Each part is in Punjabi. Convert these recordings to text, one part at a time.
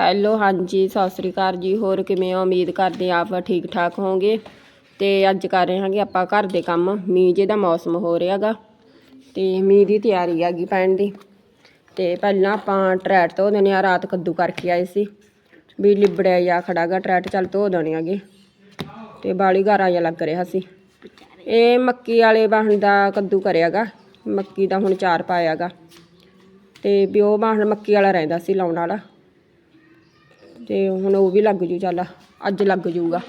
ਹੈਲੋ, ਹਾਂਜੀ, ਸਤਿ ਸ੍ਰੀ ਅਕਾਲ ਜੀ। ਹੋਰ ਕਿਵੇਂ ਹੋ? ਉਮੀਦ ਕਰਦੇ ਹਾਂ ਆਪ ਠੀਕ ਠਾਕ ਹੋਵੋਗੇ। ਤੇ ਅੱਜ ਕਰ ਰਹੇ ਹਾਂਗੇ ਆਪਾਂ ਘਰ ਦੇ ਕੰਮ। ਮੀਂਹ ਜੇ ਦਾ ਮੌਸਮ ਹੋ ਰਿਹਾਗਾ ਤੇ ਮੀਂਹ ਦੀ ਤਿਆਰੀ ਹੈਗੀ ਪੈਣ ਦੀ। ਤੇ ਪਹਿਲਾਂ ਆਪਾਂ ਟਰੈਟ ਧੋ ਦੇਣੇ ਆ। ਰਾਤ ਕੱਦੂ ਕਰਕੇ ਆਏ ਸੀ। ਵੀ ਲਿਬੜਿਆ ਜਾਂ ਖੜਾਗਾ ਟਰੈਟ। ਚੱਲ ਧੋ ਦੇਣੇ ਹੈਗੇ। ਤੇ ਬਾਲੀ ਗਾਰਾ ਜਿਹਾ ਲੱਗ ਰਿਹਾ ਸੀ। ਇਹ ਮੱਕੀ ਵਾਲੇ ਬਾਹਣ ਦਾ ਕੱਦੂ ਕਰਿਆਗਾ ਮੱਕੀ ਦਾ ਹੁਣ ਚਾਰ ਪਾਇਆਗਾ ਤੇ ਵੀ ਉਹ ਬਾਹਣ ਮੱਕੀ ਵਾਲਾ ਰਹਿੰਦਾ ਸੀ ਲਾਉਣ ਵਾਲਾ। ਤੇ ਹੁਣ ਉਹ ਵੀ ਲੱਗ ਜੂ, ਚੱਲ ਅੱਜ ਲੱਗ ਜੂਗਾ।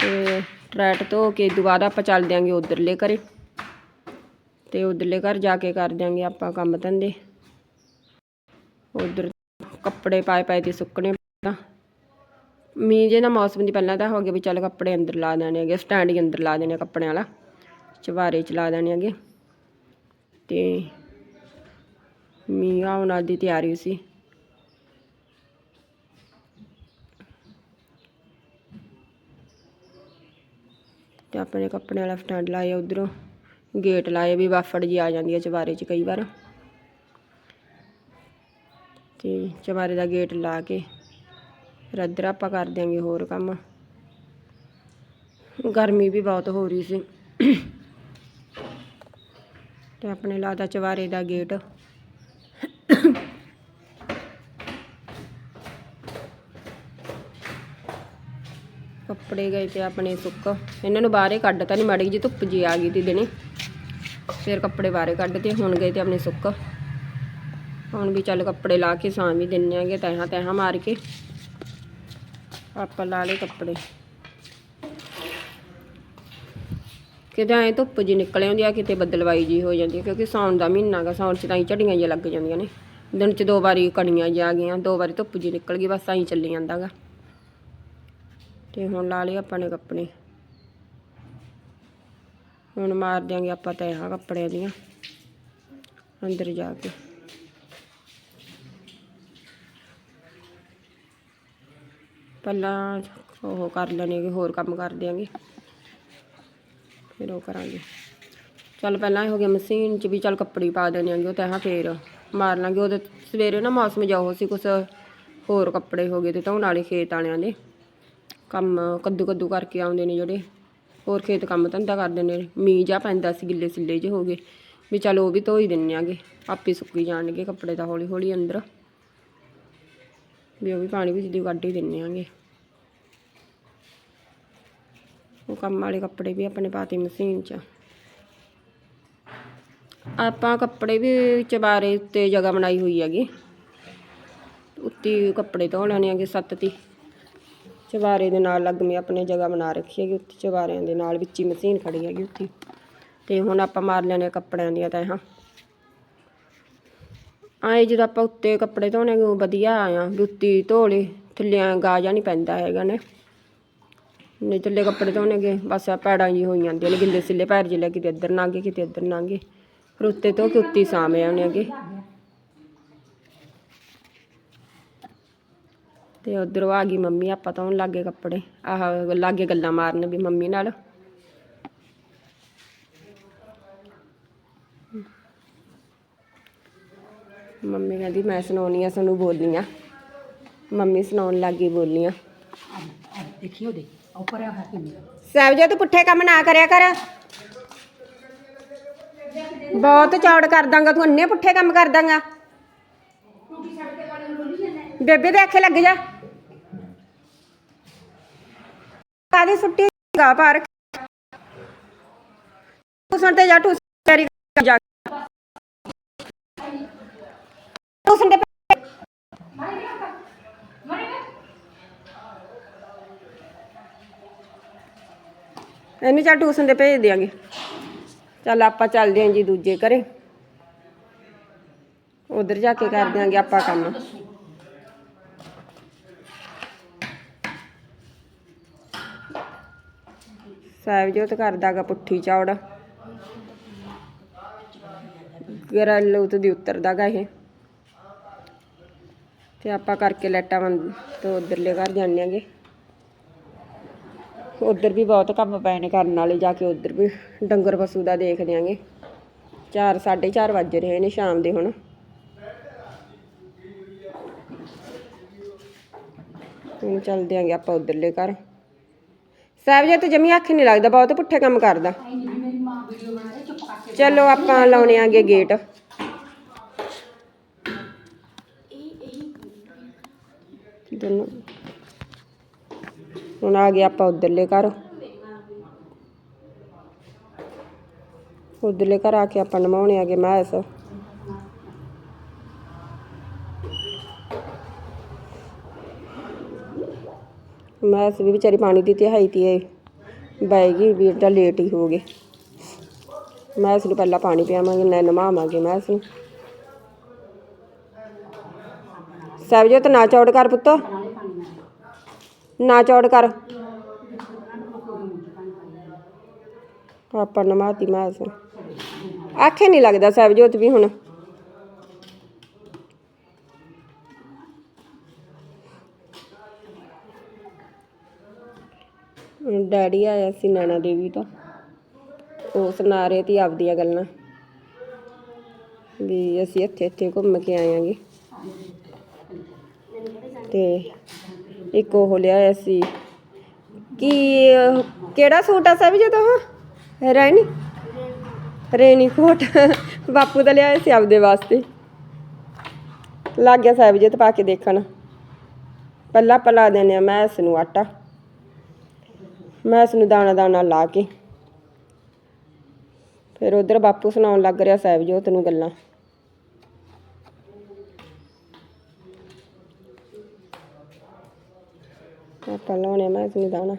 ਤੇ ਟਰੈਟ ਧੋ ਕੇ ਦੁਬਾਰਾ ਆਪਾਂ ਚੱਲ ਦਿਆਂਗੇ ਉਧਰਲੇ ਘਰੇ। ਤੇ ਉਧਰਲੇ ਘਰ ਜਾ ਕੇ ਕਰ ਦਿਆਂਗੇ ਆਪਾਂ ਕੰਮ ਧੰਦੇ। ਉਧਰ ਕੱਪੜੇ ਪਾਏ ਪਾਏ ਤੇ ਸੁੱਕਣੇ ਤਾਂ ਮੀਂਹ ਜੇ ਨਾ ਮੌਸਮ ਦੀ ਪਹਿਲਾਂ ਤਾਂ ਹੋ ਗਿਆ ਵੀ ਚੱਲ ਕੱਪੜੇ ਅੰਦਰ ਲਾ ਦੇਣੇ ਹੈਗੇ, ਸਟੈਂਡ ਹੀ ਅੰਦਰ ਲਾ ਦੇਣੇ ਕੱਪੜਿਆਂ ਵਾਲਾ ਚਵਾਰੇ ਚ ਲਾ ਦੇਣੇ ਹੈਗੇ। ਤੇ ਮੀਂਹ ਆਉਣ ਦੀ ਤਿਆਰੀ ਸੀ। ਤੇ ਆਪਣੇ ਕੱਪੜਿਆਂ ਵਾਲਾ ਸਟੈਂਡ ਲਾਇਆ ਉਧਰੋਂ। ਗੇਟ ਲਾਏ ਵੀ ਵਾਫੜ ਜੀ ਆ ਜਾਂਦੀ ਹੈ ਚਵਾਰੇ 'ਚ ਕਈ ਵਾਰ। ਤੇ ਚਵਾਰੇ ਦਾ ਗੇਟ ਲਾ ਕੇ ਫਿਰ ਇੱਧਰ ਆਪਾਂ ਕਰ ਦਿਆਂਗੇ ਹੋਰ ਕੰਮ। ਗਰਮੀ ਵੀ ਬਹੁਤ ਹੋ ਰਹੀ ਸੀ। ਤੇ ਆਪਣੇ ਲਾਦਾ ਚਵਾਰੇ ਦਾ ਗੇਟ। ਕੱਪੜੇ ਗਏ ਤੇ ਆਪਣੇ ਸੁੱਕ। ਇਹਨਾਂ ਨੂੰ ਬਾਹਰੇ ਕੱਢ ਤਾਂ ਨਹੀਂ ਮਾੜੀ ਜੀ ਧੁੱਪ ਜੀ ਆ ਗਈ ਤੀ ਦਿਨੇ। ਫਿਰ ਕੱਪੜੇ ਬਾਹਰੇ ਕੱਢ ਤੇ ਹੁਣ ਗਏ ਤੇ ਆਪਣੇ ਸੁੱਕ। ਹੁਣ ਵੀ ਚੱਲ ਕੱਪੜੇ ਲਾ ਕੇ ਸਾਂ ਵੀ ਦਿੰਨੇ ਆਂਗੇ ਤਹਾਂ ਤੈਹਾਂ ਮਾਰ ਕੇ। ਆਪਾਂ ਲਾ ਲਏ ਕੱਪੜੇ। ਕਿਤੇ ਐ ਧੁੱਪ ਜੀ ਨਿਕਲ ਆਉਂਦੀ ਆ, ਕਿਤੇ ਬੱਦਲਵਾਈ ਜੀ ਹੋ ਜਾਂਦੀ ਆ, ਕਿਉਂਕਿ ਸਾਉਣ ਦਾ ਮਹੀਨਾ ਗਾ, ਸਾਉਣ ਚ ਤਾਂ ਹੀ ਝੜੀਆਂ ਜਿਹੀਆਂ ਲੱਗ ਜਾਂਦੀਆਂ ਨੇ। ਦਿਨ ਚ ਦੋ ਵਾਰੀ ਕਣੀਆਂ ਜਿਹਾ ਆ ਗਈਆਂ, ਦੋ ਵਾਰੀ ਧੁੱਪ ਜੀ ਨਿਕਲ ਗਈ, ਬਸ ਐਂ ਚੱਲੀ ਜਾਂਦਾਗਾ ਤੇ ਹੁਣ ਲਾ ਲਏ ਆਪਾਂ ਨੇ ਕੱਪੜੇ। ਹੁਣ ਮਾਰ ਦਿਆਂਗੇ ਆਪਾਂ ਤਾਂ ਇਹ ਕੱਪੜਿਆਂ ਦੀਆਂ, ਅੰਦਰ ਜਾ ਕੇ। ਪਹਿਲਾਂ ਉਹ ਕਰ ਲੈਣੇ ਹੋਰ ਕੰਮ ਕਰ ਦਿਆਂਗੇ। ਫਿਰ ਉਹ ਕਰਾਂਗੇ। ਚੱਲ ਪਹਿਲਾਂ ਇਹ ਹੋ ਗਿਆ ਮਸ਼ੀਨ 'ਚ ਵੀ ਚੱਲ ਕੱਪੜੇ ਪਾ ਦੇਣੇ ਆਂਗੇ ਉਹ ਤਾਂ ਫੇਰ ਮਾਰ ਲਾਂਗੇ। ਉਹਦੇ ਸਵੇਰੇ ਨਾ ਮੌਸਮ ਜਾਓ ਸੀ, ਕੁਛ ਹੋਰ ਕੱਪੜੇ ਹੋ ਗਏ ਤੇ ਧੋਣ ਵਾਲੇ ਖੇਤ ਵਾਲਿਆਂ ਦੇ। ਕੰਮ ਕੱਦੂ ਕੱਦੂ ਕਰਕੇ ਆਉਂਦੇ ਨੇ ਜਿਹੜੇ। ਹੋਰ ਖੇਤ ਕੰਮ ਧੰਦਾ ਕਰਦੇ ਨੇ। ਮੀਂਹ ਜਾ ਪੈਂਦਾ ਸੀ, ਗਿੱਲੇ ਸਿੱਲੇ ਜਿਹੇ ਹੋ ਗਏ। ਵੀ ਚੱਲ ਉਹ ਵੀ ਧੋਈ ਹੀ ਦਿੰਨੇ ਆਂਗੇ। ਆਪੇ ਸੁੱਕੀ ਜਾਣਗੇ ਕੱਪੜੇ ਤਾਂ ਹੌਲੀ ਹੌਲੀ ਅੰਦਰ। ਵੀ ਉਹ ਵੀ ਪਾਣੀ ਵਿੱਚ ਦੀ ਕੱਢ ਹੀ ਦਿੰਨੇ ਆਂਗੇ। ਉਹ ਕੰਮ ਵਾਲੇ ਕੱਪੜੇ ਵੀ ਆਪਣੇ ਪਾਤੇ ਮਸ਼ੀਨ 'ਚ। ਆਪਾਂ ਕੱਪੜੇ ਵੀ ਚਬਾਰੇ ਉੱਤੇ ਜਗ੍ਹਾ ਬਣਾਈ ਹੋਈ ਹੈਗੀ। ਉੱਤੇ ਕੱਪੜੇ ਧੋ ਲੈਣੇ ਹੈਗੇ ਸੱਤ ਤੀ। ਚਵਾਰੇ ਦੇ ਨਾਲ ਲੱਗਮੀ ਆਪਣੇ ਜਗ੍ਹਾ ਬਣਾ ਰੱਖੀ ਹੈਗੀ, ਉੱਥੇ ਚਵਾਰਿਆਂ ਦੇ ਨਾਲ ਵਿੱਚ ਹੀ ਮਸ਼ੀਨ ਖੜੀ ਹੈਗੀ ਉੱਥੇ। ਤੇ ਹੁਣ ਆਪਾਂ ਮਾਰ ਲੈਣੇ ਆ ਕੱਪੜਿਆਂ ਦੀਆਂ ਤੈਹਾਂ ਆਏ ਜਦੋਂ ਆਪਾਂ ਉੱਤੇ ਕੱਪੜੇ ਧੋਣੇ ਨੂੰ ਵਧੀਆ ਆਇਆ ਵੀ ਉੱਤੀ ਧੋ ਲਏ ਥੱਲੇ ਗਾਜਾ ਨਹੀਂ ਪੈਂਦਾ ਹੈਗਾ ਨੇ। ਨਹੀਂ ਥੱਲੇ ਕੱਪੜੇ ਧੋਣੇਗੇ, ਬਸ ਆ ਪੈੜਾਂ ਜੀ ਹੋਈ ਜਾਂਦੀਆਂ ਨੇ, ਗਿੱਲੇ ਸਿੱਲੇ ਪੈਰ ਜਿਲੇ ਕਿਤੇ ਇੱਧਰ ਨਾਂਗੇ ਕਿਤੇ ਇੱਧਰ ਨਾਂਗੇ ਫਿਰ ਉੱਤੇ ਧੋ ਕੇ ਉੱਤੀ ਸਾਵੇਂ ਆਉਣੇ ਹੈਗੇ। ਤੇ ਉਧਰੋਂ ਆ ਗਈ ਮੰਮੀ, ਆਪਾਂ ਧੋਣ ਲਾਗੇ ਕੱਪੜੇ। ਆਹ ਲਾਗੇ ਗੱਲਾਂ ਮਾਰਨ ਵੀ ਮੰਮੀ ਨਾਲ। ਮੰਮੀ ਕਹਿੰਦੀ, ਮੈਂ ਸੁਣਾਉਣੀ ਆ, ਸਾਨੂੰ ਬੋਲੀਆਂ। ਮੰਮੀ ਸੁਣਾਉਣ ਲੱਗੀ ਬੋਲੀਆਂ। ਦੇਖਿਓ ਦੇ ਉੱਪਰ ਆ ਹੱਥ ਮੇਰਾ ਸਾਹਿਬ ਜੀ ਤੂੰ ਪੁੱਠੇ ਕੰਮ ਨਾ ਕਰਿਆ ਕਰ। ਬਹੁਤ ਚੌੜ ਕਰ ਦਾਂਗਾ, ਤੂੰ ਅੰਨੇ ਪੁੱਠੇ ਕੰਮ ਕਰ ਦਾਂਗਾ। ਬੇਬੇ ਦੇ ਅੱਖੇ ਲੱਗ ਜਾ। ਕਾਦੀ ਸੁੱਟੀ ਗਾ ਪਾਰ ਟੂਸਨ ਤੇ ਜਾ ਟੂਸਨ ਜਾ ਟੂਸਨ ਤੇ ਇਹਨੂੰ ਚੱਲ ਟਿਊਸ਼ਨ ਤੇ ਭੇਜ ਦਿਆਂਗੇ। ਚੱਲ ਆਪਾਂ ਚੱਲਦੇ ਆਂ ਜੀ ਦੂਜੇ ਘਰੇ। ਉਧਰ ਜਾ ਕੇ ਕਰ ਦਿਆਂਗੇ ਆਪਾਂ ਕੰਮ। ਸਾਹਿਬ ਸਾਹਿਬਜੋਤ ਕਰਦਾਗਾ ਪੁੱਠੀ ਚੌੜ। ਗਰਲ ਉਤ ਦੀ ਉਤਰਦਾਗਾ ਇਹ। ਤੇ ਆਪਾਂ ਕਰਕੇ ਲੈਟਾ ਬੰਦ, ਤੋਂ ਉਧਰਲੇ ਘਰ ਜਾਂਦੇ ਆਂਗੇ ਉਧਰ ਵੀ ਬਹੁਤ ਕੰਮ ਪਏ ਨੇ ਕਰਨ ਵਾਲੇ, ਜਾ ਕੇ ਉਧਰ ਵੀ ਡੰਗਰ ਪਸ਼ੂ ਦਾ ਦੇਖਦੇ ਆਂਗੇ 4 4:30 ਵੱਜ ਰਹੇ ਨੇ ਸ਼ਾਮ ਦੇ ਹੁਣ। ਹੁਣ ਚੱਲਦੇ ਆਂਗੇ ਆਪਾਂ ਉਧਰਲੇ ਘਰ। ਸਾਹਿਬ ਤੇ ਜਮੀ ਅੱਖ ਨਹੀਂ ਲੱਗਦਾ, ਬਹੁਤ ਪੁੱਠੇ ਕੰਮ ਕਰਦਾ। ਚਲੋ, ਆਪਾਂ ਲਾਉਣੇ ਆਂਗੇ ਗੇਟ ਦੋਨੋਂ। ਹੁਣ ਆ ਗਏ ਆਪਾਂ ਉਧਰਲੇ ਘਰ। ਉਧਰਲੇ ਘਰ ਆ ਕੇ ਆਪਾਂ ਨਮਾਉਣੇ ਆਗੇ ਮੈਸ। ਮੈਂ ਵੀ ਵਿਚਾਰੀ ਪਾਣੀ ਦੀ ਤਿਹਾਈ ਤੀ ਬੈਗੀ ਵੀ ਤਾਂ ਲੇਟ ਹੀ ਹੋ ਗਏ। ਮੈਸ ਨੂੰ ਪਹਿਲਾਂ ਪਾਣੀ ਪਿਆਵਾਂਗੇ, ਨਾ ਨਮਾਵਾਂਗੇ ਮੈਸ ਨੂੰ ਸਬਜੋਤ ਨਾ ਚੌੜ ਕਰ ਪੁੱਤ। ਨਾ ਚੌੜ ਕਰ। ਪਾਪਾ ਨਮਾਤੀ ਮੈਸ ਆਖੇ ਨਹੀਂ ਲੱਗਦਾ ਸਬਜੋਤ ਵੀ ਹੁਣ। ਡੈਡੀ ਆਇਆ ਸੀ ਨੈਣਾ ਦੇਵੀ ਤੋਂ। ਉਹ ਸੁਣਾ ਰਹੇ ਸੀ ਆਪਦੀਆਂ ਗੱਲਾਂ ਵੀ ਅਸੀਂ ਇੱਥੇ ਇੱਥੇ ਘੁੰਮ ਕੇ ਆਏ ਤੇ ਇੱਕ ਉਹ ਲਿਆਇਆ ਸੀ। ਕੀ ਕਿਹੜਾ ਸੂਟ ਆ ਸਭ ਜਦੋਂ ਰੈਣੀ? ਰੇਨੀ ਕੋਟ। ਬਾਪੂ ਦਾ ਲਿਆਇਆ ਸੀ ਆਪਦੇ ਵਾਸਤੇ। ਲੱਗ ਗਿਆ ਸਾਹਿਬ ਜੀ ਤੇ ਪਾ ਕੇ ਦੇਖਣ। ਪੱਲਾ ਪਲਾ ਦੇਣੇ ਆ, ਮੈਂ ਇਸ ਨੂੰ ਆਟਾ। ਮੈਂ ਇਸ ਨੂੰ ਦਾਣਾ ਦਾਣਾ ਲਾ ਕੇ। ਫਿਰ ਉਧਰ ਬਾਪੂ ਸੁਣਾਉਣ ਲੱਗ ਰਿਹਾ ਸਾਹਿਬ ਜੋਤ ਨੂੰ ਗੱਲਾਂ। ਆਪਾਂ ਲਾਉਣੇ ਮੈਂ ਇਸ ਨੂੰ ਦਾਣਾ।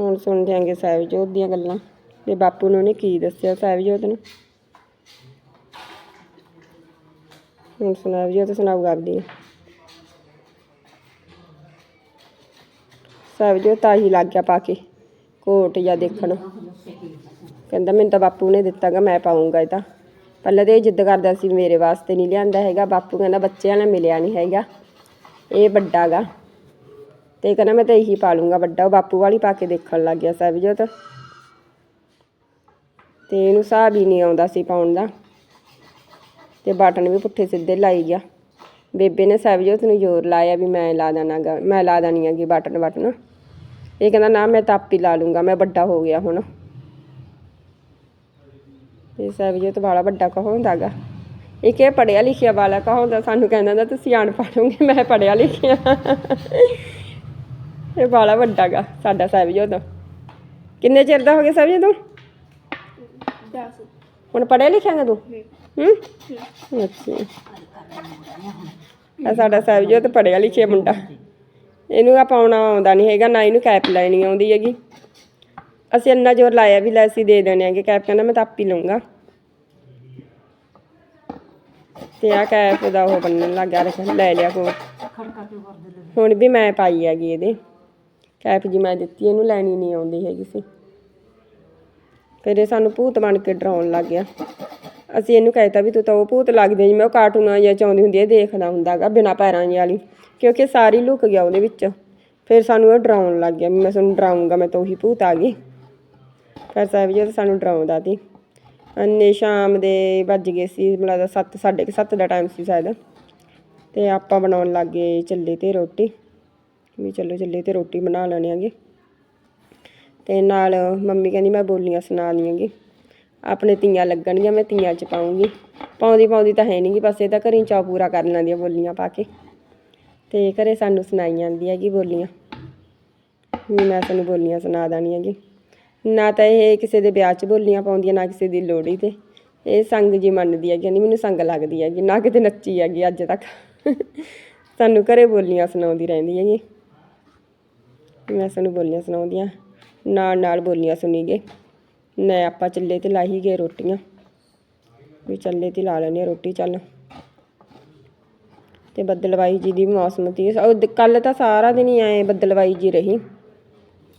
ਹੁਣ ਸੁਣ ਦਿਆਂਗੇ ਸਾਹਿਬਜੋਤ ਦੀਆਂ ਗੱਲਾਂ ਤੇ ਬਾਪੂ ਨੂੰ ਉਹਨੇ ਕੀ ਦੱਸਿਆ ਸਾਹਿਬਜੋਤ ਨੂੰ? ਹੁਣ ਸੁਣਾਓ ਸੁਣਾਊਗਾ ਆਪਦੀ। ਸਾਹਿਬਜੋਤ ਤਾਂ ਹੀ ਲੱਗ ਗਿਆ ਪਾ ਕੇ, ਕੋਟ ਜਾਂ ਦੇਖਣ। ਕਹਿੰਦਾ ਮੈਨੂੰ ਤਾਂ ਬਾਪੂ ਨੇ ਦਿੱਤਾਗਾ ਮੈਂ ਪਾਉਂਗਾ ਇਹ ਤਾਂ। ਪਹਿਲਾਂ ਤੇ ਇਹ ਜਿੱਦ ਕਰਦਾ ਸੀ ਮੇਰੇ ਵਾਸਤੇ ਨਹੀਂ ਲਿਆਂਦਾ ਹੈਗਾ। ਬਾਪੂ ਕਹਿੰਦਾ ਬੱਚਿਆਂ ਨਾਲ ਮਿਲਿਆ ਨਹੀਂ ਹੈਗਾ। ਇਹ ਵੱਡਾ ਗਾ। ਤੇ ਕਹਿੰਦਾ ਮੈਂ ਤਾਂ ਇਹੀ ਪਾ ਲੂੰਗਾ ਵੱਡਾ, ਉਹ ਬਾਪੂ ਵਾਲੀ ਪਾ ਕੇ ਦੇਖਣ ਲੱਗ ਗਿਆ ਸਾਹਿਬਜੋਤ। ਤੇ ਇਹਨੂੰ ਹਿਸਾਬ ਹੀ ਨਹੀਂ ਆਉਂਦਾ ਸੀ ਪਾਉਣ ਦਾ। ਤੇ ਬਟਨ ਵੀ ਪੁੱਠੇ ਸਿੱਧੇ ਲਾਈ ਗਿਆ। ਬੇਬੇ ਨੇ ਸਹਿਬਜੋਤ ਨੂੰ ਜ਼ੋਰ ਲਾਇਆ ਵੀ ਮੈਂ ਲਾ ਦੇਣਾਗਾ ਮੈਂ ਲਾ ਦੇਣੀ ਹੈਗੀ ਬਟਨ ਬਟਨ। ਇਹ ਕਹਿੰਦਾ, ਨਾ, ਮੈਂ ਤਾਂ ਆਪ ਹੀ ਲਾ ਲੂੰਗਾ, ਮੈਂ ਵੱਡਾ ਹੋ ਗਿਆ ਹੁਣ। ਇਹ ਸਾਹਿਬਜੋਤ ਵਾਲਾ ਵੱਡਾ ਕਹੋਂਦਾਗਾ ਇੱਕ ਇਹ ਪੜਿਆ ਲਿਖਿਆ ਵਾਲਾ ਕਹਾਉਂਦਾ, ਸਾਨੂੰ ਕਹਿੰਦਾ ਤੁਸੀਂ ਅਨਪੜ੍ਹ ਹੋਗੇ ਮੈਂ ਪੜਿਆ ਲਿਖਿਆ। ਇਹ ਬਾਲਾ ਵੱਡਾ ਗਾ ਸਾਡਾ ਸਾਹਿਬਜੋਤ ਕਿੰਨੇ ਚਿਰ ਦਾ ਹੋ ਗਿਆ ਸਾਹਿਬਜੋਤ ਤੂੰ? ਹੁਣ ਪੜਿਆ ਲਿਖਿਆ ਗਾ ਤੂੰ? ਹੂੰ। ਅੱਛਾ। ਸਾਡਾ ਸਾਹਿਬਜੋਤ ਪੜਿਆ ਲਿਖਿਆ ਮੁੰਡਾ। ਇਹਨੂੰ ਆ ਪਾਉਣਾ ਆਉਂਦਾ ਨਹੀਂ ਹੈਗਾ ਨਾ ਇਹਨੂੰ ਕੈਪ ਲੈਣੀ ਆਉਂਦੀ ਹੈਗੀ। ਅਸੀਂ ਇੰਨਾ ਜ਼ੋਰ ਲਾਇਆ ਵੀ ਲੈ ਅਸੀਂ ਦੇ ਦੇਣੇ ਆਂਗੇ ਕੈਪ ਕਹਿੰਦਾ ਮੈਂ ਤਾਂ ਆਪ ਹੀ ਲਊਂਗਾ। ਤੇ ਆ ਕੈਪ ਦਾ ਉਹ ਬੰਨਣ ਲੱਗ ਰੱਖ ਲੈ ਲਿਆ ਕੋਲ। ਹੁਣ ਵੀ ਮੈਂ ਪਾਈ ਹੈਗੀ ਇਹਦੇ। ਕੈਪ ਜੀ ਮੈਂ ਦਿੱਤੀ, ਇਹਨੂੰ ਲੈਣੀ ਨਹੀਂ ਆਉਂਦੀ ਹੈਗੀ ਸੀ। ਫਿਰ ਇਹ ਸਾਨੂੰ ਭੂਤ ਬਣ ਕੇ ਡਰਾਉਣ ਲੱਗ ਗਿਆ। ਅਸੀਂ ਇਹਨੂੰ ਕਹਿਤਾ ਵੀ ਤੂੰ ਤਾਂ ਉਹ ਭੂਤ ਲੱਗਦੀ ਜਿਵੇਂ ਉਹ ਕਾਰਟੂਨਾਂ ਜਾਂ ਚਾਉਂਦੀ ਹੁੰਦੀ ਹੈ ਦੇਖਦਾ ਹੁੰਦਾਗਾ ਬਿਨਾ ਪੈਰਾਂ ਜਿਹੀ ਵਾਲੀ, ਕਿਉਂਕਿ ਸਾਰੀ ਲੁਕ ਗਿਆ ਉਹਦੇ ਵਿੱਚ। ਫਿਰ ਸਾਨੂੰ ਉਹ ਡਰਾਉਣ ਲੱਗ ਗਿਆ ਵੀ ਮੈਂ ਤੁਹਾਨੂੰ ਡਰਾਉਂਗਾ ਮੈਂ ਤਾਂ ਉਹੀ ਭੂਤ ਆ ਗਈ। ਫਿਰ ਸਾਹਿਬ ਜੀ ਸਾਨੂੰ ਡਰਾਉਂਦਾ ਸੀ। ਅੰਨੇ ਸ਼ਾਮ ਦੇ ਵੱਜ ਗਏ ਸੀ ਮਤਲਬ ਲੱਗਦਾ ਸੱਤ, ਸਾਢੇ ਕੁ ਸੱਤ ਦਾ ਟਾਈਮ ਸੀ ਸ਼ਾਇਦ। ਤੇ ਆਪਾਂ ਬਣਾਉਣ ਲੱਗੇ ਚੱਲੇ ਤੇ ਰੋਟੀ। ਵੀ ਚਲੋ ਚੱਲੇ ਤੇ ਰੋਟੀ ਬਣਾ ਲੈਣੇ ਆਂਗੇ। ਤੇ ਨਾਲ ਮੰਮੀ ਕਹਿੰਦੀ ਮੈਂ ਬੋਲੀਆਂ ਸੁਣਾ ਦਿਆਂਗੀ ਆਪਣੇ ਤੀਆਂ ਲੱਗਣਗੀਆਂ, ਮੈਂ ਤੀਆਂ ਚ ਪਾਉਂਗੀ ਪਾਉਂਦੀ ਪਾਉਂਦੀ ਤਾਂ ਹੈ ਨਹੀਂਗੀ ਬਸ ਇਹ ਤਾਂ ਘਰੀ ਚਾ ਪੂਰਾ ਕਰ ਲੈਂਦੀਆਂ ਬੋਲੀਆਂ ਪਾ ਕੇ। ਤੇ ਘਰੇ ਸਾਨੂੰ ਸੁਣਾਈ ਜਾਂਦੀ ਹੈਗੀ ਬੋਲੀਆਂ। ਵੀ ਮੈਂ ਤੁਹਾਨੂੰ ਬੋਲੀਆਂ ਸੁਣਾ ਦੇਣੀ ਹੈਗੀ ਨਾ ਤਾਂ ਇਹ ਕਿਸੇ ਦੇ ਵਿਆਹ 'ਚ ਬੋਲੀਆਂ ਪਾਉਂਦੀਆਂ, ਨਾ ਕਿਸੇ ਦੀ ਲੋਹੜੀ ਤੇ। ਇਹ ਸੰਗ ਜੀ ਮੰਨਦੀ ਹੈ ਕਹਿੰਦੀ ਮੈਨੂੰ ਸੰਗ ਲੱਗਦੀ ਹੈਗੀ ਨਾ ਕਿਤੇ ਨੱਚੀ ਹੈਗੀ ਅੱਜ ਤੱਕ। ਸਾਨੂੰ ਘਰੇ ਬੋਲੀਆਂ ਸੁਣਾਉਂਦੀ ਰਹਿੰਦੀ ਹੈਗੀ ਮੈਂ ਸਾਨੂੰ ਬੋਲੀਆਂ ਸੁਣਾਉਂਦੀਆਂ। ਨਾਲ ਨਾਲ ਬੋਲੀਆਂ ਸੁਣੀ ਗਏ। ਮੈਂ ਆਪਾਂ ਚੱਲੇ ਤੇ ਲਾਹੀ ਗਏ ਰੋਟੀਆਂ। ਵੀ ਚੱਲੇ ਤੇ ਲਾ ਲੈਣੇ ਰੋਟੀ, ਚੱਲ। ਤੇ ਬੱਦਲਵਾਈ ਜੀ ਦੀ ਮੌਸਮ ਤੀ। ਉਹ ਕੱਲ ਤਾਂ ਸਾਰਾ ਦਿਨ ਹੀ ਆਏ ਬੱਦਲਵਾਈ ਜੀ ਰਹੀ।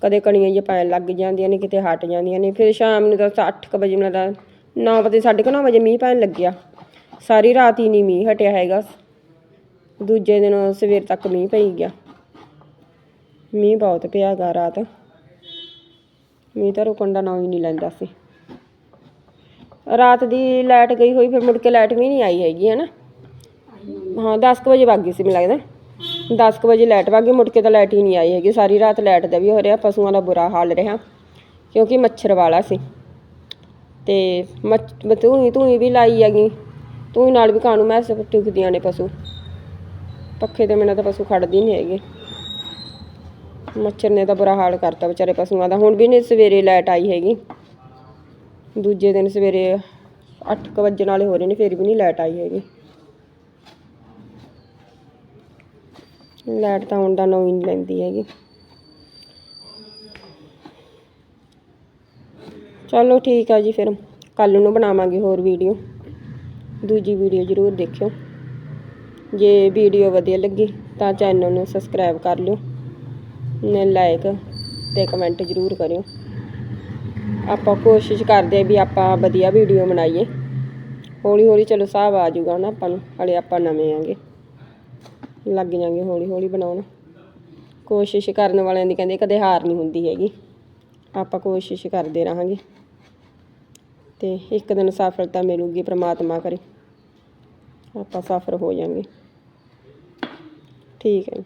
ਕਦੇ ਕਣੀਆਂ ਜਿਹੀਆਂ ਪੈਣ ਲੱਗ ਜਾਂਦੀਆਂ ਨੇ, ਕਿਤੇ ਹਟ ਜਾਂਦੀਆਂ ਨੇ। ਫਿਰ ਸ਼ਾਮ ਨੂੰ ਤਾਂ 8:00 ਵਜੇ ਨਾਲ ਤਾਂ 9 ਵਜੇ 9:30 ਵਜੇ ਮੀਂਹ ਪੈਣ ਲੱਗਿਆ। ਸਾਰੀ ਰਾਤ ਹੀ ਨਹੀਂ ਮੀਂਹ ਹਟਿਆ ਹੈਗਾ। ਦੂਜੇ ਦਿਨ ਸਵੇਰ ਤੱਕ ਮੀਂਹ ਪਈ ਗਿਆ। ਮੀਂਹ ਬਹੁਤ ਪਿਆ ਗਾ ਰਾਤ। ਮੀਂਹ ਤਾਂ ਰੁਕਣ ਦਾ ਨਾਂ ਹੀ ਨਹੀਂ ਲੈਂਦਾ ਸੀ। ਰਾਤ ਦੀ ਲਾਈਟ ਗਈ ਹੋਈ, ਫਿਰ ਮੁੜ ਕੇ ਲਾਈਟ ਵੀ ਨਹੀਂ ਆਈ ਹੈਗੀ ਹੈ ਨਾ ਹਾਂ 10 ਕੁ ਵਜੇ ਵਗ ਗਈ ਸੀ ਮੈਨੂੰ ਲੱਗਦਾ। 10 ਕੁ ਵਜੇ ਲਾਈਟ ਵਗ ਗਈ, ਮੁੜ ਕੇ ਤਾਂ ਲਾਈਟ ਹੀ ਨਹੀਂ ਆਈ ਹੈਗੀ। ਸਾਰੀ ਰਾਤ ਲਾਈਟ ਦਾ ਵੀ ਹੋ ਰਿਹਾ, ਪਸ਼ੂਆਂ ਦਾ ਬੁਰਾ ਹਾਲ ਰਿਹਾ, ਕਿਉਂਕਿ ਮੱਛਰ ਵਾਲਾ ਸੀ। ਤੇ ਮੱਛ ਧੂਈ ਧੂਈ ਵੀ ਲਾਈ ਹੈਗੀ। ਧੂਈ ਨਾਲ ਵੀ ਕਾਣੂ ਮੈਸ ਟੁਕਦੀਆਂ ਨੇ ਪਸ਼ੂ। ਪੱਖੇ ਤੇ ਬਿਨਾਂ ਤਾਂ ਪਸ਼ੂ ਖੜਦੀ ਨਹੀਂ ਹੈਗੇ। ਮੱਛਰ ਨੇ ਤਾਂ ਬੁਰਾ ਹਾਲ ਕਰਤਾ ਵਿਚਾਰੇ ਪਸ਼ੂਆਂ ਦਾ। ਹੁਣ ਵੀ ਨਹੀਂ ਸਵੇਰੇ ਲਾਈਟ ਆਈ ਹੈਗੀ। ਦੂਜੇ ਦਿਨ ਸਵੇਰੇ 8 ਵਜੇ ਨਾਲੇ ਹੋ ਰਹੇ ਨੇ, ਫਿਰ ਵੀ ਨਹੀਂ ਲਾਈਟ ਆਈ ਹੈਗੀ। ਲਾਈਟ ਤਾਂ ਹੁਣ ਦਾ ਨਵੀਂ ਨਹੀਂ ਲੈਂਦੀ ਹੈਗੀ। ਚਲੋ ਠੀਕ ਆ ਜੀ ਫਿਰ। ਕੱਲ ਨੂੰ ਬਣਾਵਾਂਗੇ ਹੋਰ ਵੀਡੀਓ ਦੂਜੀ ਵੀਡੀਓ ਜ਼ਰੂਰ ਦੇਖਿਓ। ਜੇ ਵੀਡੀਓ ਵਧੀਆ ਲੱਗੀ ਤਾਂ ਚੈਨਲ ਨੂੰ ਸਬਸਕ੍ਰਾਈਬ ਕਰ ਲਿਓ। ਨੇ ਲਾਈਕ ਤੇ ਕਮੈਂਟ ਜ਼ਰੂਰ ਕਰਿਓ। ਆਪਾਂ ਕੋਸ਼ਿਸ਼ ਕਰਦੇ ਆ ਵੀ ਆਪਾਂ ਵਧੀਆ ਵੀਡੀਓ ਬਣਾਈਏ। ਹੌਲੀ ਹੌਲੀ ਚਲੋ ਸਾਹਬ ਆ ਜਾਊਗਾ ਨਾ ਆਪਾਂ ਨੂੰ, ਹਲੇ ਆਪਾਂ ਨਵੇਂ ਆਂਗੇ। ਲੱਗ ਜਾਂਗੇ ਹੌਲੀ ਹੌਲੀ ਬਣਾਉਣ। ਕੋਸ਼ਿਸ਼ ਕਰਨ ਵਾਲਿਆਂ ਦੀ ਕਹਿੰਦੇ ਕਦੇ ਹਾਰ ਨਹੀਂ ਹੁੰਦੀ ਹੈਗੀ। ਆਪਾਂ ਕੋਸ਼ਿਸ਼ ਕਰਦੇ ਰਹਾਂਗੇ। ਤੇ ਇੱਕ ਦਿਨ ਸਫਲਤਾ ਮਿਲੂਗੀ, ਪ੍ਰਮਾਤਮਾ ਕਰੇ। ਆਪਾਂ ਸਫਲ ਹੋ ਜਾਾਂਗੇ ਠੀਕ ਹੈ।